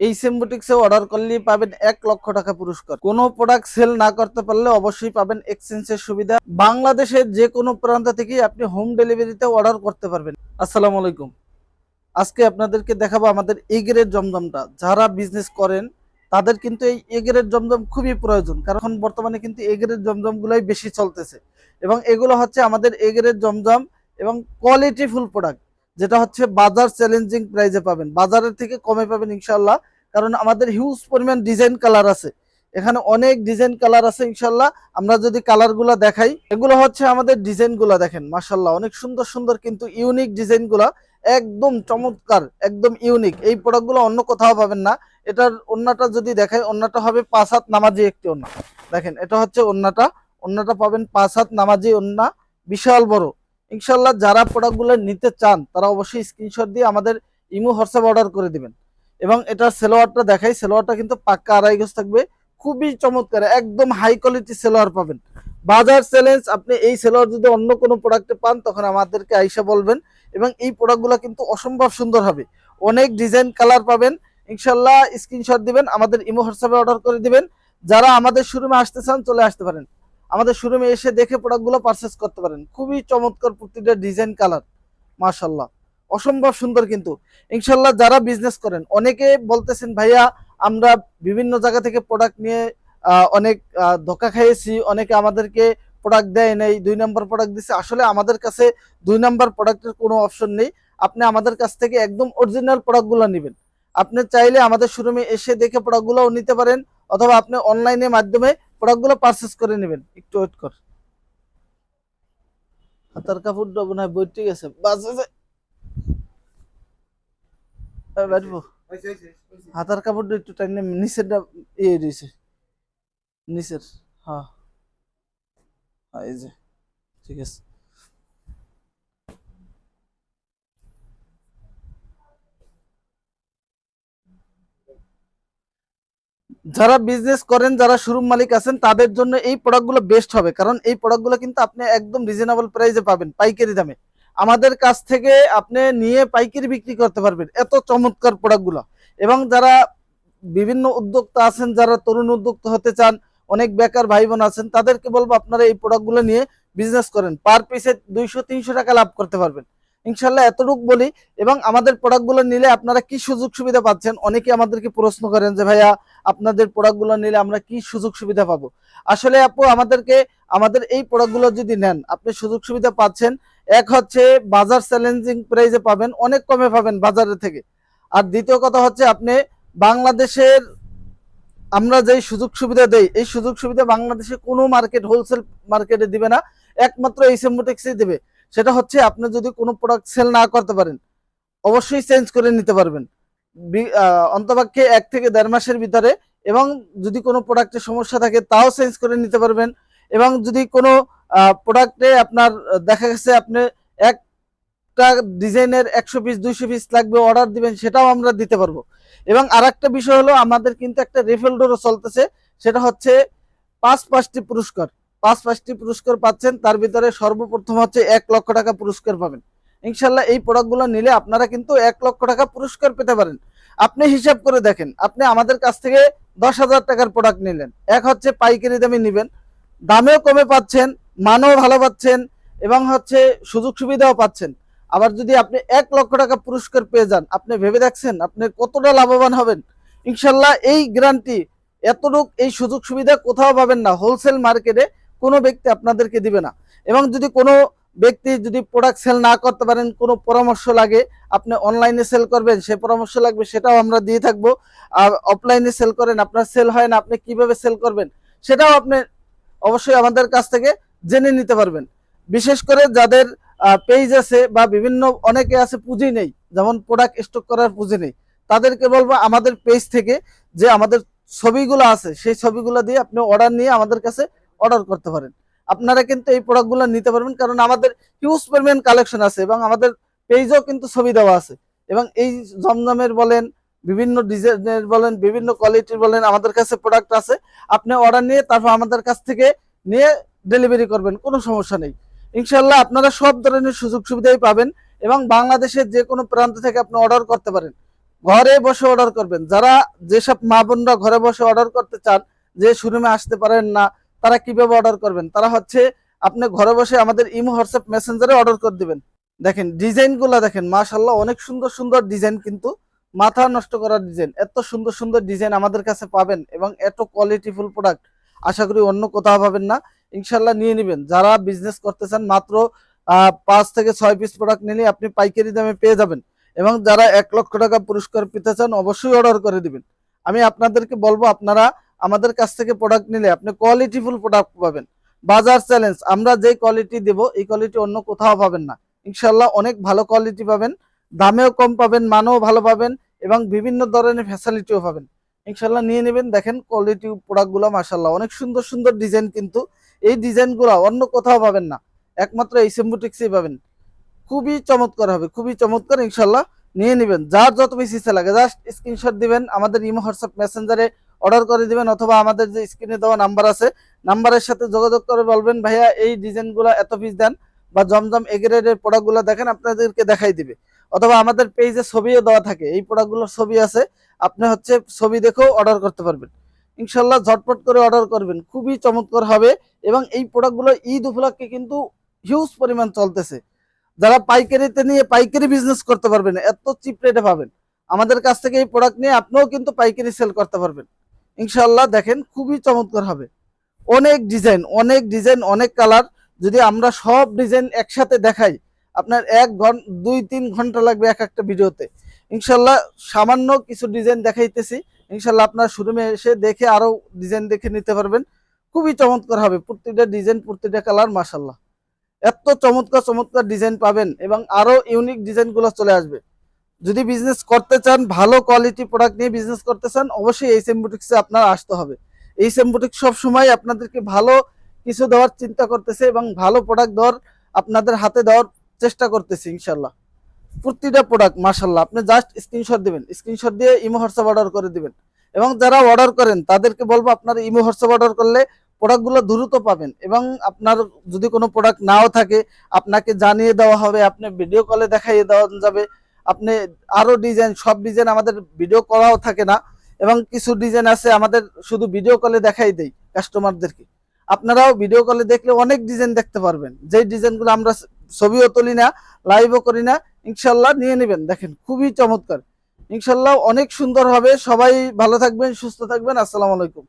এই সেমবোটিক্সে অর্ডার করলেই পাবেন এক লক্ষ টাকা পুরস্কার। কোনো প্রোডাক্ট সেল না করতে পারলে অবশ্যই পাবেন এক্সচেঞ্জের সুবিধা। বাংলাদেশের যে কোনো প্রান্ত থেকেই আপনি হোম ডেলিভারিতে অর্ডার করতে পারবেন। আসসালামু আলাইকুম। আজকে আপনাদেরকে দেখাবো আমাদের এগেরের জমজমটা। যারা বিজনেস করেন, তাদের কিন্তু এই এগেরের জমজম খুবই প্রয়োজন। কারণ বর্তমানে কিন্তু এগেরের জমজমগুলোই বেশি চলতেছে। এবং এগুলো হচ্ছে আমাদের এগেরের জমজম এবং কোয়ালিটি ফুল প্রোডাক্ট যেটা হচ্ছে বাজার চ্যালেঞ্জিং প্রাইজে পাবেন। বাজারের থেকে কমে পাবেন ইনশাল্লাহ কারণ আমাদের হিউজ পরিমাণ ডিজাইন কালার আছে। এখানে অনেক ডিজাইন কালার আছে ইনশাল্লাহ আমরা যদি কালারগুলো দেখাই, এগুলো হচ্ছে আমাদের ডিজাইনগুলো দেখেন মাশাল্লাহ অনেক সুন্দর সুন্দর কিন্তু ইউনিক ডিজাইনগুলো একদম চমৎকার, একদম ইউনিক এই প্রোডাক্টগুলো অন্য কোথাও পাবেন না। এটার ওন্নাটা যদি দেখাই অন্যটা হবে পাঁচ হাত নামাজি একটি ওন্না দেখেন, এটা হচ্ছে ওন্নাটা ওন্নাটা পাবেন পাঁচ হাত নামাজি ওন্না বিশাল বড়। ইনশাল্লাহ যারা প্রোডাক্টগুলো নিতে চান, তারা অবশ্যই স্ক্রিনশট দিয়ে আমাদের ইমো হোয়াটসঅ্যাপ অর্ডার করে দিবেন। এবং এটা সেলোয়ারটা দেখাই, সেলোয়ারটা কিন্তু পাক্কা আড়াই গজ থাকবে। খুবই চমৎকার, একদম হাই কোয়ালিটি সেলোয়ার পাবেন। বাজার চ্যালেঞ্জ আপনি এই সেলোয়ার যদি অন্য কোনো প্রোডাক্টে পান, তখন আমাদেরকে আইসা বলবেন। এবং এই প্রোডাক্টগুলো কিন্তু অসম্ভব সুন্দর হবে। অনেক ডিজাইন কালার পাবেন। ইনশাল্লাহ স্ক্রিনশট দিবেন, আমাদের ইমো হোয়াটসঅ্যাপে অর্ডার করে দিবেন। যারা আমাদের শোরুমে আসতে চান, চলে আসতে পারেন। আমাদের শোরুমে এসে দেখে প্রোডাক্টগুলো পারচেস করতে পারেন। খুবই চমৎকার প্রতিটা ডিজাইন কালার মাশাল্লাহ অসম্ভব সুন্দর কিন্তু। ইনশাল্লাহ যারা বিজনেস করেন অনেকে বলতেছেন, ভাইয়া, আমরা বিভিন্ন জায়গা থেকে প্রোডাক্ট নিয়ে অনেক ধোকা খাইয়েছি, অনেকে আমাদেরকে প্রোডাক্ট দেয় নেই, দুই নম্বর প্রোডাক্ট দিচ্ছে আসলে আমাদের কাছে দুই নম্বর প্রোডাক্টের কোনো অপশন নেই। আপনি আমাদের কাছ থেকে একদম অরিজিনাল প্রোডাক্টগুলো নেবেন। আপনি চাইলে আমাদের শোরুমে এসে দেখে প্রোডাক্টগুলোও নিতে পারেন, অথবা আপনি অনলাইনের মাধ্যমে প্রোডাক্টগুলো পারচেস করে নেবেন। একটু ওয়েট কর। হাতার কাপড়টা মনে না বই ঠিক আছে বাস হাতার কাপড়টা একটু টাইনে নিচেরটা ইয়ে দিয়েছে নিচের হ্যাঁ। হ্যাঁ এই যে ঠিক আছে। যারা বিজনেস করেন, যারা শোরুম মালিক আছেন, তাদের জন্য এই প্রোডাক্টগুলো বেস্ট হবে। কারণ এই প্রোডাক্টগুলো কিন্তু আপনি একদম রিজনেবল প্রাইসে পাবেন, পাইকারি দামে। আমাদের কাছ থেকে আপনি নিয়ে পাইকারি বিক্রি করতে পারবেন, এত চমৎকার প্রোডাক্টগুলো এবং যারা বিভিন্ন উদ্যোক্তা আছেন, যারা তরুণ উদ্যোক্তা হতে চান, অনেক বেকার ভাই বোন আছেন, তাদেরকে বলব আপনারা এই প্রোডাক্টগুলো নিয়ে বিজনেস করেন। পার পিসে দুইশো, তিনশো টাকা লাভ করতে পারবেন। ইনশাল্লাহ এতটুক বলি, এবং আমাদের প্রোডাক্টগুলো নিলে আপনারা কি সুযোগ সুবিধা পাচ্ছেন? অনেকে আমাদেরকে প্রশ্ন করেন যে, ভাইয়া, আপনাদের প্রোডাক্টগুলো নিলে আমরা কি সুযোগ সুবিধা পাবো? আসলে আপু, আমাদেরকে, আমাদের এই প্রোডাক্টগুলো যদি নেন, আপনি সুযোগ সুবিধা পাচ্ছেন। এক হচ্ছে, বাজার চ্যালেঞ্জিং প্রাইজে পাবেন, অনেক কমে পাবেন বাজারের থেকে। আর দ্বিতীয় কথা হচ্ছে, আপনি বাংলাদেশের, আমরা যেই সুযোগ সুবিধা দেই, এই সুযোগ সুবিধা বাংলাদেশে কোনো মার্কেট হোলসেল মার্কেটে দিবে না। একমাত্র এই সেম্বোটেক্সই দেবে। সেটা হচ্ছে আপনি যদি কোনো প্রোডাক্ট সেল না করতে পারেন, অবশ্যই চেঞ্জ করে নিতে পারবেন। অন্তপক্ষে এক থেকে দেড় মাসের ভিতরে এবং যদি কোনো প্রোডাক্টের সমস্যা থাকে তাও চেঞ্জ করে নিতে পারবেন এবং যদি কোনো প্রোডাক্টে আপনার দেখা গেছে আপনি একটা ডিজাইনের একশো পিস দুইশো পিস লাগবে অর্ডার দিবেন সেটাও আমরা দিতে পারব। এবং আর একটা বিষয় হলো আমাদের কিন্তু একটা রেফেল ডোরও চলতেছে, সেটা হচ্ছে পাঁচ পাঁচটি পুরস্কার। পাঁচ পাঁচটি পুরস্কার পাচ্ছেন, তার ভিতরে সর্বপ্রথম হচ্ছে এক লক্ষ টাকা পুরস্কার পাবেন। ইনশাল্লাহ এই প্রোডাক্টগুলো নিলে আপনারা কিন্তু এক লক্ষ টাকা পুরস্কার পেতে পারেন। আপনি হিসাব করে দেখেন, আপনি আমাদের কাছ থেকে দশ হাজার টাকার প্রোডাক্ট নিলেন। এক হচ্ছে পাইকারি দামে নেবেন, দামেও কমে পাচ্ছেন, মানও ভালো পাচ্ছেন এবং হচ্ছে সুযোগ সুবিধাও পাচ্ছেন। আবার যদি আপনি এক লক্ষ টাকা পুরস্কার পেয়ে যান, আপনি ভেবে দেখছেন আপনি কতটা লাভবান হবেন। ইনশাল্লাহ এই গ্যারান্টি, এতটুক এই সুযোগ সুবিধা কোথাও পাবেন না। হোলসেল মার্কেটে কোনো ব্যক্তি আপনাদেরকে দিবে না। এবং যদি কোনো ব্যক্তি যদি প্রোডাক্ট সেল না করতে পারেন, কোনো পরামর্শ লাগে, আপনি অনলাইনে সেল করবেন, সে পরামর্শ লাগবে, সেটাও আমরা দিয়ে থাকব। আর অফলাইনে সেল করেন, আপনার সেল হয় না, আপনি কীভাবে সেল করবেন, সেটাও আপনি অবশ্যই আমাদের কাছ থেকে জেনে নিতে পারবেন। বিশেষ করে যাদের পেজ আছে বা বিভিন্ন অনেকে আছে পুঁজি নেই, যেমন প্রোডাক্ট স্টক করার পুঁজি নেই, তাদেরকে বলব আমাদের পেজ থেকে যে আমাদের ছবিগুলো আছে, সেই ছবিগুলো দিয়ে আপনি অর্ডার নিয়ে আমাদের কাছে অর্ডার করতে পারেন। আপনারা কিন্তু এই প্রোডাক্টগুলো নিতে পারবেন, কারণ আমাদের হিউজ পরিমাণ কালেকশন আছে এবং আমাদের পেজেও কিন্তু ছবি দেওয়া আছে। এবং এই জমজমের বলেন, বিভিন্ন ডিজাইনের বলেন, বিভিন্ন কোয়ালিটির বলেন আমাদের কাছে প্রোডাক্ট আছে। আপনি অর্ডার নিয়ে তারপর আমাদের কাছ থেকে নিয়ে ডেলিভারি করবেন, কোনো সমস্যা নেই। ইনশাল্লাহ আপনারা সব ধরনের সুযোগ সুবিধাই পাবেন এবং বাংলাদেশের যে কোনো প্রান্ত থেকে আপনি অর্ডার করতে পারেন। ঘরে বসে অর্ডার করবেন। যারা যেসব মা বোনরা ঘরে বসে অর্ডার করতে চান, যে শোরুমে আসতে পারেন না তারা কীভাবে অর্ডার করবেন? তারা হচ্ছে আপনি ঘরে বসে আমাদের ইমো, হোয়াটসঅ্যাপ, মেসেঞ্জারে অর্ডার করে দিবেন। দেখেন ডিজাইনগুলা দেখেন মাশাল্লাহ অনেক সুন্দর সুন্দর ডিজাইন কিন্তু মাথা নষ্ট করার ডিজাইন এত সুন্দর সুন্দর ডিজাইন আমাদের কাছে পাবেন এবং এত কোয়ালিটিফুল প্রোডাক্ট আশা করি অন্য কোথাও পাবেন না। ইনশাল্লাহ নিয়ে নেবেন। যারা বিজনেস করতে চান, মাত্র পাঁচ থেকে ছয় পিস প্রোডাক্ট নিলে আপনি পাইকারি দামে পেয়ে যাবেন। এবং যারা এক লক্ষ টাকা পুরস্কার পেতে চান, অবশ্যই অর্ডার করে দিবেন। আমি আপনাদেরকে বলব, আপনারা আমাদের কাছ থেকে প্রোডাক্ট নিলে আপনি কোয়ালিটিফুল প্রোডাক্ট পাবেন। বাজার চ্যালেঞ্জ আমরা যে কোয়ালিটি দেব, এই কোয়ালিটি অন্য কোথাও পাবেন না। ইনশাল্লাহ অনেক ভালো কোয়ালিটি পাবেন, দামেও কম পাবেন, মানও ভালো পাবেন এবং বিভিন্ন ধরনের ফ্যাসিলিটিও পাবেন। ইনশাল্লাহ নিয়ে নেবেন, দেখেন কোয়ালিটি প্রোডাক্টগুলো মাশাল্লাহ অনেক সুন্দর সুন্দর ডিজাইন কিন্তু এই ডিজাইনগুলো অন্য কোথাও পাবেন না। একমাত্র এই সেম্বুটিক্সেই পাবেন। খুবই চমৎকার হবে, খুবই চমৎকার। ইনশাল্লাহ নিয়ে নেবেন। যার যত বেশি ইচ্ছে লাগে জাস্ট স্ক্রিনশট দিবেন আমাদের ইমো হোয়াটসঅ্যাপ মেসেঞ্জারে অর্ডার করে দিবেন অথবা আমাদের যে স্ক্রিনে দেওয়া নাম্বার আছে, নাম্বারের সাথে যোগাযোগ করে বলবেন, ভাইয়া, এই ডিজাইনগুলো এত পিস দেন বা জমজম এগ্রেডের প্রোডাক্টগুলো দেখেন, আপনাদেরকে দেখাই দিবে। অথবা আমাদের পেজে ছবিও দেওয়া থাকে, এই প্রোডাক্টগুলোর ছবি আছে, আপনি হচ্ছে ছবি দেখেও অর্ডার করতে পারবেন। ইনশাল্লাহ ঝটপট করে অর্ডার করবেন, খুবই চমৎকার হবে এবং এই প্রোডাক্টগুলো ঈদ উপলক্ষে কিন্তু হিউজ পরিমাণ চলতেছে। যারা পাইকারিতে নিয়ে পাইকারি বিজনেস করতে পারবেন, এত চিপ রেটে পাবেন। আমাদের কাছ থেকে এই প্রোডাক্ট নিয়ে আপনিও কিন্তু পাইকারি সেল করতে পারবেন। ইনশাল্লাহ দেখেন খুবই চমৎকার হবে। অনেক ডিজাইন অনেক ডিজাইন, অনেক কালার। যদি আমরা সব ডিজাইন একসাথে দেখাই, আপনার এক ঘণ্টা দুই, তিন ঘণ্টা লাগবে এক একটা ভিডিওতে। ইনশাল্লাহ সামান্য কিছু ডিজাইন দেখাইতেছি। ইনশাল্লাহ আপনার শোরুমে এসে দেখে আরও ডিজাইন দেখে নিতে পারবেন। খুবই চমৎকার হবে প্রত্যেকটা ডিজাইন প্রত্যেকটা কালার মাসাল্লাহ এত চমৎকার চমৎকার ডিজাইন পাবেন এবং আরও ইউনিক ডিজাইনগুলো চলে আসবে। যদি বিজনেস করতে চান, ভালো কোয়ালিটি প্রোডাক্ট নিয়ে বিজনেস করতে চান, অবশ্যই এই সেম্বুটিক্সে আপনার আসতে হবে। এই সেম্বুটিক্স সব সময় আপনাদেরকে ভালো কিছু দেওয়ার চিন্তা করতেছে এবং ভালো প্রোডাক্ট দেওয়ার আপনাদের হাতে দেওয়ার চেষ্টা করতেছে ইনশাল্লাহ প্রতিটা প্রোডাক্ট মার্শাল্লাহ আপনি জাস্ট স্ক্রিনশট দিবেন। স্ক্রিনশট দিয়ে ইমো হোয়াটসঅ্যাপ অর্ডার করে দেবেন। এবং যারা অর্ডার করেন, তাদেরকে বলব আপনার ইমো হোয়াটসঅ্যাপ অর্ডার করলে প্রোডাক্টগুলো দ্রুত পাবেন। এবং আপনার যদি কোনো প্রোডাক্ট নাও থাকে, আপনাকে জানিয়ে দেওয়া হবে, আপনি ভিডিও কলে দেখাইয়ে দেওয়া যাবে। আপনি আরও ডিজাইন সব ডিজাইন আমাদের ভিডিও করাও থাকে না। এবং কিছু ডিজাইন আছে আমাদের শুধু ভিডিও কলে দেখাই দেই কাস্টমারদেরকে আপনারাও ভিডিও কলে দেখলে অনেক ডিজাইন দেখতে পারবেন। যেই ডিজাইনগুলো আমরা ছবিও তুলি না লাইভও করি না, ইনশাল্লাহ নিয়ে নেবেন। দেখেন, খুবই চমৎকার। ইনশাল্লাহ অনেক সুন্দর হবে। সবাই ভালো থাকবেন, সুস্থ থাকবেন। আসসালামু আলাইকুম।